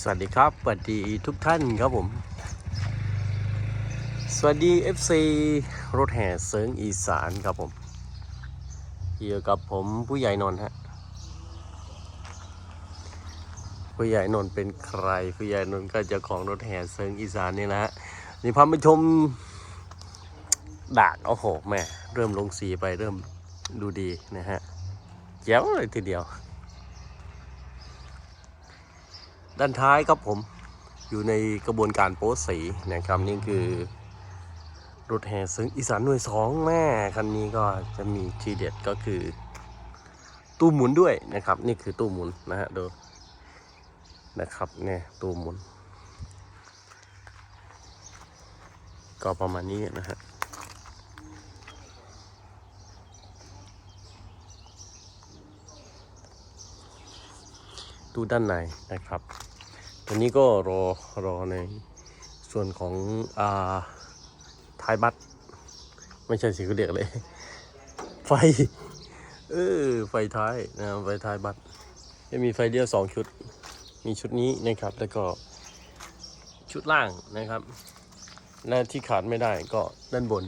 สวัสดีครับสวัสดีทุกท่านครับผม สวัสดี FC รถแห่เสิงอีสานครับผมอยู่กับผมผู้ใหญ่นนท์ฮะผู้ใหญ่นนท์เป็นใครผู้ใหญ่นนท์ก็เจ้าของรถแห่เสิงอีสานนี่แหละฮะนี่พามาชมดากโอ้โหแม่เริ่มลงสีไปเริ่มดูดีนะฮะแจ๋วเลยทีเดียว ด้านท้ายครับผมอยู่ในกระบวนการโป๊สีนะครับนี่คือรถแห่ซึ่งอีสานหน่วยสองแม่คันนี้ก็จะมีทีเด็ดก็คือ ตู้หมุนด้วยนะครับ นี่คือตู้หมุนนะฮะดูนะครับเนี่ยตู้หมุน ก็ประมาณนี้นะฮะ ตู้ด้านในนะครับ ตัวนี้ก็รอรอในส่วนของอ่าท้ายบัตรไม่ใช่สิเขาเรียกเลย ไฟ เออ ไฟท้ายนะไฟท้ายบัตรจะมีไฟเดียวสองชุด มีชุดนี้นะครับ แล้วก็ชุดล่างนะครับ และที่ขาดไม่ได้ก็ด้านบน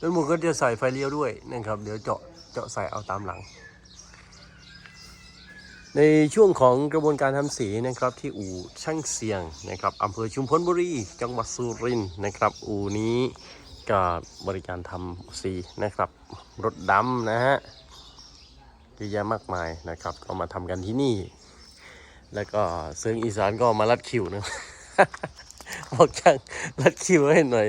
ด้านบนก็จะใส่ไฟเลี้ยวด้วยนะครับ เดี๋ยวเจาะเจาะใส่เอาตามหลัง ในช่วงของกระบวนการทำสีนะครับที่อู่ช่างเสียงนะครับอำเภอชุมพลบุรีจังหวัดสุรินทร์นะครับ อู่นี้ก็บริการทำสีนะครับ รถดำนะฮะเยอะแยะมากมายนะครับ ก็มาทำกันที่นี่ แล้วก็เสียงอีสานก็มารัดคิวนะบอกช่างรัดคิวให้หน่อย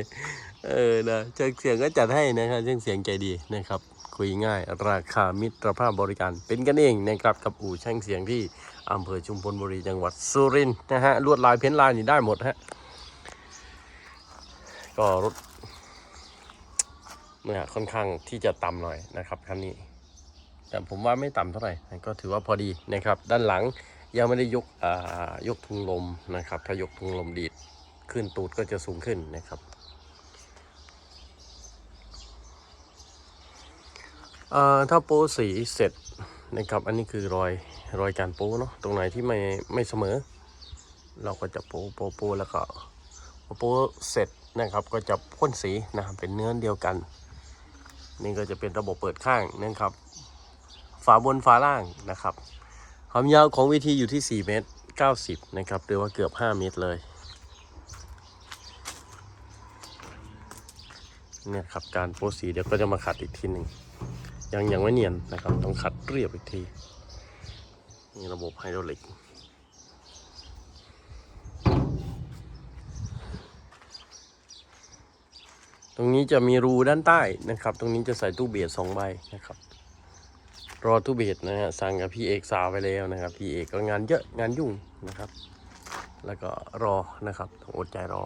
เออนะช่างเสียงก็จัดให้นะครับช่างเสียงใจดีนะครับ คุยง่าย ราคามิตรภาพบริการเป็นกันเองนะครับกับอู่ช่างเสียงที่อำเภอชุมพลบุรีจังหวัดสุรินทร์นะฮะลวดลายเพ้นท์ลายนี่ได้หมดฮะก็รถเนี่ยค่อนข้างที่จะต่ำหน่อยนะครับคันนี้ แต่ผมว่าไม่ต่ำเท่าไหร่ก็ถือว่าพอดีนะครับ ด้านหลังยังไม่ได้ยกอ่ายกทุงลมนะครับ ถ้ายกทุงลมดีดขึ้นตูดก็จะสูงขึ้นนะครับ เอ่อ ถ้าโป้สีเสร็จนะครับ อันนี้คือรอยรอยการโป้เนาะตรงไหนที่ไม่ไม่เสมอ เราก็จะโป้โป้โป้แล้วก็โป้เสร็จนะครับ ก็จะพ่นสีนะครับเป็นเนื้อเดียวกัน นี่ก็จะเป็นระบบเปิดข้างนะครับ ฝาบนฝาล่างนะครับ ความยาวของวิธีอยู่ที่ 4 เมตร 90 นะครับหรือว่าเกือบ 5 เมตรเลยเนี่ยครับการโป้สีเดี๋ยวก็จะมาขัดอีกทีหนึ่ง ยังยังไม่เนียนนะครับต้องขัดเรียบอีกทีนี่ระบบไฮดรอลิกตรงนี้จะมีรูด้านใต้นะครับ ตรงนี้จะใส่ตู้เบียดสองใบนะครับ รอตู้เบียดนะฮะสั่งกับพี่เอกสาวไปแล้วนะครับ พี่เอกก็งานเยอะงานยุ่งนะครับ แล้วก็รอนะครับอดใจรอ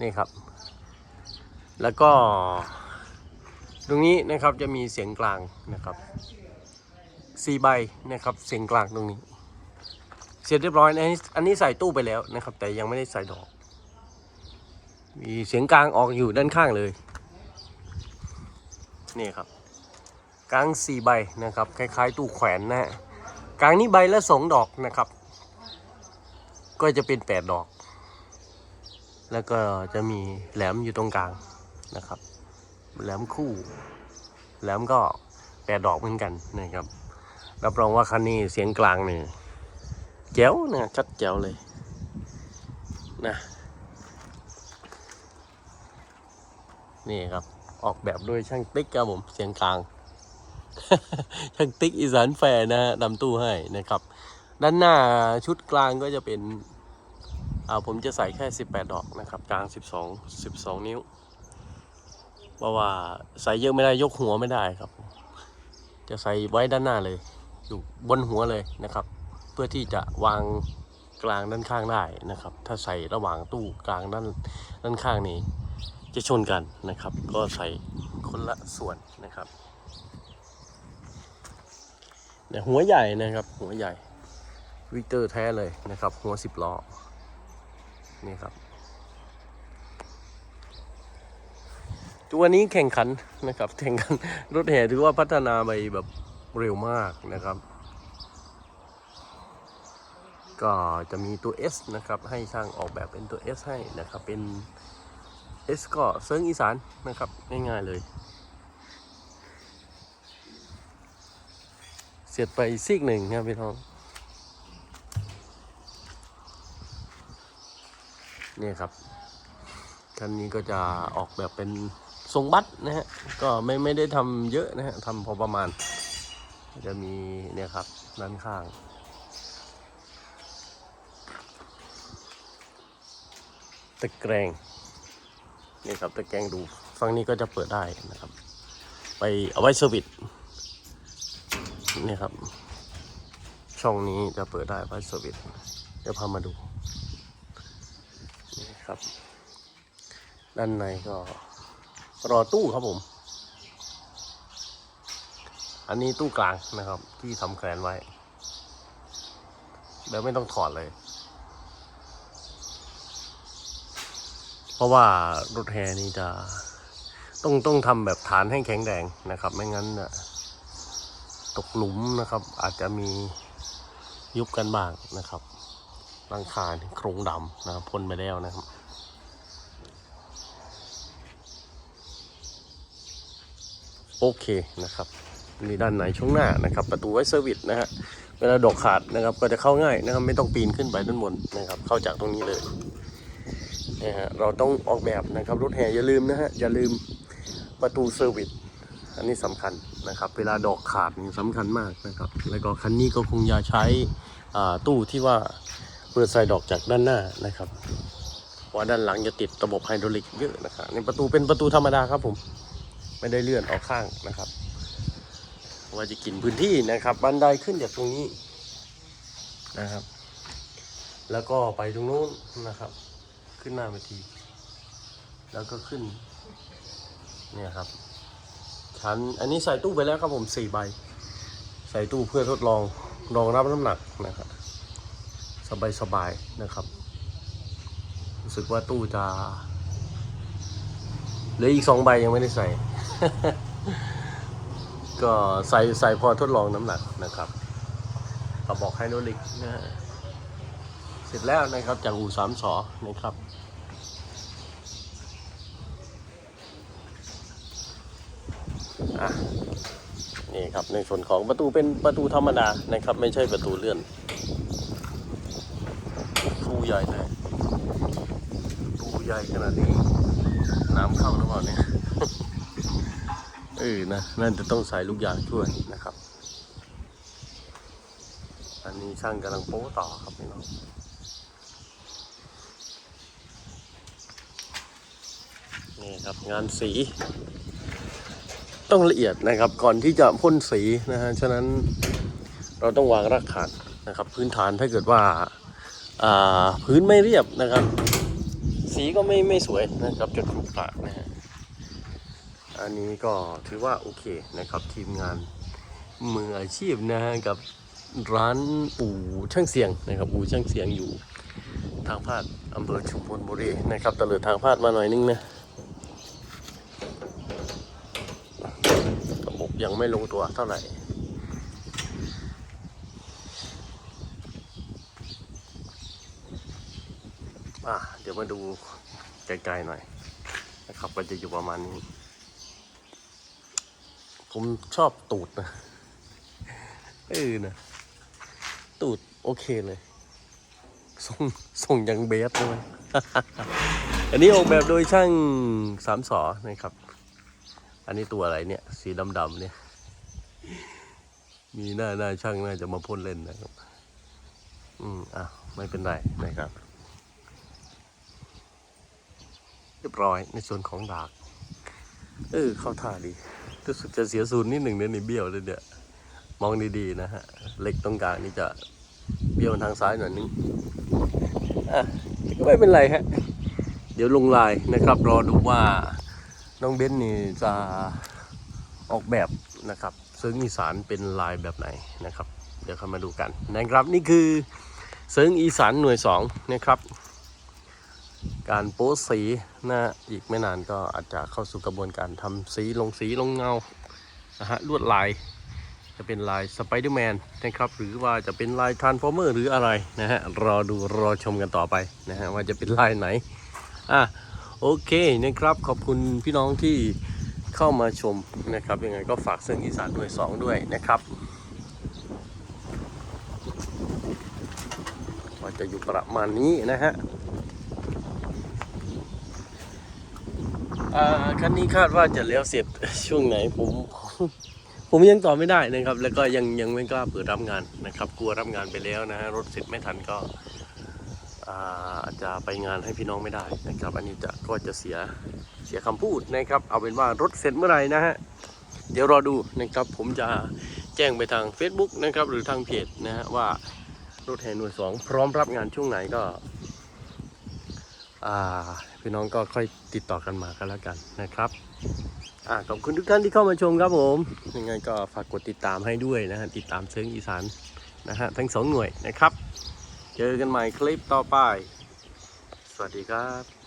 นี่ครับ แล้วก็ ตรงนี้นะครับจะมีเสียงกลางนะครับสี่ใบนะครับเสียงกลางตรงนี้ เสร็จเรียบร้อยนะอันนี้ใส่ตู้ไปแล้วนะครับ แต่ยังไม่ได้ใส่ดอก มีเสียงกลางออกอยู่ด้านข้างเลยนี่ครับกลางสี่ใบนะครับ คล้ายๆ ตู้แขวนนะฮะกลางนี้ใบละสองดอกนะครับ ก็จะเป็นแปดดอก แล้วก็จะมีแหลมอยู่ตรงกลางนะครับ แหลมคู่แหลมก็แปดดอกเหมือนกันนะครับรับรองว่าคันนี้เสียงกลางเนี่ยแจ๋วนะชัดแจ๋วเลยนะนี่ครับออกแบบด้วยช่างติ๊กครับผมเสียงกลาง ช่างติ๊กอีสานแฟร์นะฮะนำตู้ให้นะครับ ด้านหน้าชุดกลางก็จะเป็นอ่าผมจะใส่แค่ 18 ดอกนะครับ กลาง 12 12 นิ้ว เพราะว่าใส่เยอะไม่ได้ยกหัวไม่ได้ครับ จะใส่ไว้ด้านหน้าเลย อยู่บนหัวเลยนะครับ เพื่อที่จะวางกลางด้านข้างได้นะครับ ถ้าใส่ระหว่างตู้กลางด้านด้านข้างนี้จะชนกันนะครับ ก็ใส่คนละส่วนนะครับเนี่ยหัวใหญ่นะครับ หัวใหญ่วิกเตอร์แท้เลยนะครับ หัวสิบล้อนี่ครับ ตัวนี้แข่งขันนะครับแข่งขันรถแห่ถือว่าพัฒนาไปแบบเร็วมากนะครับ ก็จะมีตัว S นะครับให้ช่างออกแบบเป็นตัว S ให้นะครับเป็น S ก็เซิงอีสานนะครับง่ายๆเลย เสียดไปซีกหนึ่งครับพี่น้องเนี่ยครับคันนี้ก็จะออกแบบเป็น ทรงบัสนะฮะก็ไม่ไม่ได้ทำเยอะนะฮะทำพอประมาณ จะมีเนี่ยครับด้านข้างตะแกรงนี่ครับตะแกรงดูฝั่งนี้ก็จะเปิดได้นะครับ ไปเอาไว้เซอร์วิสนี่ครับ ช่องนี้จะเปิดได้ไว้เซอร์วิสเดี๋ยวพามาดูนี่ครับ ด้านในก็ รอตู้ครับผม อันนี้ตู้กลางนะครับ ที่ทำแขวนไว้แบบไม่ต้องถอดเลย เพราะว่ารถแฮนี่จะต้องต้องทำแบบฐานให้แข็งแรงนะครับ ไม่งั้นตกหลุมนะครับ อาจจะมียุบกันบ้างนะครับหลังคาโครงดำนะครับพ่นไปแล้วนะครับ โอเคนะครับนี่ด้านในช่วงหน้านะครับ ประตูไว้เซอร์วิสนะฮะเวลาดอกขาดนะครับก็จะเข้าง่ายนะครับ ไม่ต้องปีนขึ้นไปด้านบนนะครับ เข้าจากตรงนี้เลยนะฮะเราต้องออกแบบนะครับรถแห่อย่าลืมนะฮะอย่าลืมประตูเซอร์วิสอันนี้สำคัญนะครับ เวลาดอกขาดนี่สำคัญมากนะครับ แล้วก็คันนี้ก็คงจะใช้อ่าตู้ที่ว่าเปิดใส่ดอกจากด้านหน้านะครับเพราะว่าด้านหลังจะติดระบบไฮดรอลิกเยอะนะครับในประตูเป็นประตูธรรมดาครับผม ไม่ได้เลื่อนออกข้างนะครับว่าจะกินพื้นที่นะครับ บันไดขึ้นจากตรงนี้นะครับ แล้วก็ไปตรงนู้นนะครับ ขึ้นหน้าเวที แล้วก็ขึ้น เนี่ยครับ ชั้น อันนี้ใส่ตู้ไปแล้วครับผมสี่ใบ ใส่ตู้เพื่อทดลองรองรับน้ำหนักนะครับ สบายสบายๆนะครับ รู้สึกว่าตู้จะเหลืออีกสองใบยังไม่ได้ใส่ ก็ใส่ใส่พอทดลองน้ำหนักนะครับกระบอกไฮโดรลิกนะฮะเสร็จแล้วนะครับจากอู่สามสอนะครับ นี่ครับในส่วนของประตูเป็นประตูธรรมดานะครับ ไม่ใช่ประตูเลื่อนฟูใหญ่เลยรูใหญ่ขนาดนี้ น้ำเข้าหรือเปล่าเนี่ย เออนะนั่นจะต้องใส่ลูกยางช่วยนะครับ อันนี้ช่างกำลังโป๊ต่อครับพี่น้องนี่ครับงานสี ต้องละเอียดนะครับก่อนที่จะพ่นสีนะฮะฉะนั้นเราต้องวางรากฐานนะครับ พื้นฐานถ้าเกิดว่าอ่าพื้นไม่เรียบนะครับ สีก็ไม่ไม่สวยนะครับจะขรุขระนะฮะ อันนี้ก็ถือว่าโอเคนะครับทีมงานมืออาชีพนะฮะกับร้านอู่ช่างเสียงนะครับอู่ช่างเสียงอยู่ทางพาดอำเภอชุมพลบุรีนะครับตะเลิดทางพาดมาหน่อยนึงนะระบบยังไม่ลงตัวเท่าไหร่อะเดี๋ยวมาดูไกลๆหน่อยนะครับก็จะอยู่ประมาณนี้ ผมชอบตูดนะเออนะตูดโอเคเลยส่งส่งยังเบสด้วยอันนี้ออกแบบโดยช่างสามสอนะครับ อันนี้ตัวอะไรเนี่ย สีดำๆเนี่ย มีหน้าหน้าช่างน่าจะมาพ่นเล่นนะครับ อืมอะไม่เป็นไรนะครับเรียบร้อยในส่วนของดาก เออเข้าท่าดี รู้สึกจะเสียศูนย์นิดหนึ่งเนี่ยนี่เบี้ยวเลยเนี่ยมองดีๆนะฮะเหล็กตรงกลางนี่จะเบี้ยวทางซ้ายหน่อยนึงอะก็ไม่เป็นไรฮะเดี๋ยวลงลายนะครับรอดูว่าน้องเบนนี่จะออกแบบนะครับเซิร์งอีสานเป็นลายแบบไหนนะครับ เดี๋ยวเข้ามาดูกันนะครับนี่คือเซิงอีสานหน่วยสองนะครับ การโป๊สีนะอีกไม่นานก็อาจจะเข้าสู่กระบวนการทำสีลงสีลงเงานะฮะลวดลายจะเป็นลายสไปเดอร์แมนนะครับหรือว่าจะเป็นลายทรานฟอร์เมอร์หรืออะไรนะฮะรอดูรอชมกันต่อไปนะฮะว่าจะเป็นลายไหนอะโอเคนะครับขอบคุณพี่น้องที่เข้ามาชมนะครับยังไงก็ฝากเสียงอีสานหน่วยสองด้วยนะครับก็จะอยู่ประมาณนี้นะฮะ อ่า คันนี้คาดว่าจะแล้วเสร็จช่วงไหนผมผมยังตอบไม่ได้นะครับ แล้วก็ยังยังไม่กล้าเปิดรับงานนะครับ กลัวรับงานไปแล้วนะฮะรถเสร็จไม่ทันก็อาอาจจะไปงานให้พี่น้องไม่ได้นะครับ อันนี้จะก็จะเสียเสียคำพูดนะครับ เอาเป็นว่ารถเสร็จเมื่อไหร่นะฮะเดี๋ยวรอดูนะครับ ผมจะแจ้งไปทาง Facebook นะครับ หรือทางเพจนะฮะว่ารถแห่หน่วยสองพร้อมรับงานช่วงไหนก็ พี่น้องก็ค่อยติดต่อกันมากันแล้วกันนะครับอขอบคุณทุกท่านที่เข้ามาชมครับผมยังไงก็ฝากกดติดตามให้ด้วยนะฮะติดตามเชิงอีสานนะฮะทั้งสองหน่วยนะครับ เจอกันใหม่คลิปต่อไป สวัสดีครับ